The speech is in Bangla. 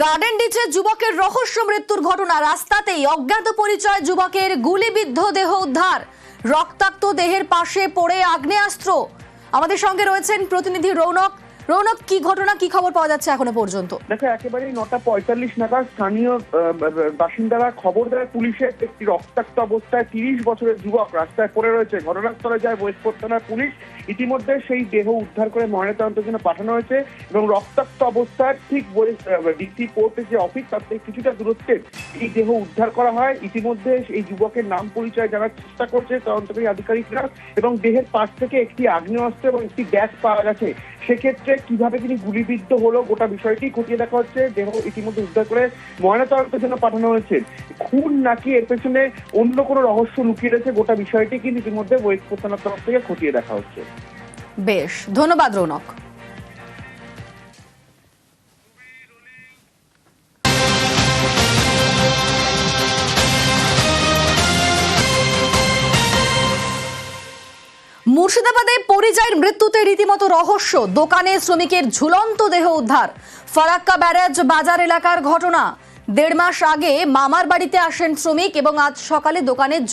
গার্ডেন ডিচে যুবকের রহস্য মৃত্যুর ঘটনা। রাস্তাতেই অজ্ঞাত পরিচয় যুবকের গুলিবিদ্ধ দেহ উদ্ধার। রক্তাক্ত দেহের পাশে পড়ে আগ্নেয়াস্ত্র। আমাদের সঙ্গে রয়েছেন প্রতিনিধি রৌনক। রৌনক, কি ঘটনা, কি খবর পাওয়া যাচ্ছে এখনও পর্যন্ত? দেখো, একেবারেই নটা পঁয়তাল্লিশ নাগাদ স্থানীয় বাসিন্দারা খবর দেয় পুলিশের একটি রক্তাক্ত অবস্থায় তিরিশ বছরের যুবক রাস্তায় পড়ে রয়েছে। ঘটনাস্থলে যায় বৈষ্ণব থানার পুলিশ। ইতিমধ্যে সেই দেহ উদ্ধার করে ময়নাতদন্তের জন্য পাঠানো হয়েছে এবং রক্তাক্ত অবস্থায় ঠিক ডিসি কোর্টের যে অফিস, তার থেকে কিছুটা দূরত্বে এই দেহ উদ্ধার করা হয়। ইতিমধ্যে এই যুবকের নাম পরিচয় জানার চেষ্টা করছে তদন্তকারী আধিকারিকরা এবং দেহের পাশ থেকে একটি আগ্নেয়াস্ত্র এবং একটি গ্যাস পাওয়া গেছে। সেক্ষেত্রে কীভাবে তিনি গুলিবিদ্ধ হলো গোটা বিষয়টি খতিয়ে দেখা হচ্ছে। দেহ ইতিমধ্যে উদ্ধার করে ময়নাতদন্তের জন্য পাঠানো হয়েছে। খুন নাকি এর পেছনে অন্য কোনো রহস্য লুকিয়ে রয়েছে গোটা বিষয়টি কিন্তু ইতিমধ্যে ওয়েস্ট থানার তরফ থেকে খতিয়ে দেখা হচ্ছে। বেশ, ধন্যবাদ রৌনক। মুর্শিদাবাদে পরিযায়ের মৃত্যুতে রীতিমতো রহস্য। দোকানে শ্রমিকের ঝুলন্ত দেহ উদ্ধার। ফারাক্কা ব্যারাজ বাজার এলাকার ঘটনা। দেড় মাস আগে মামার বাড়িতে আসেন শ্রমিক এবং আজ সকালে দোকানে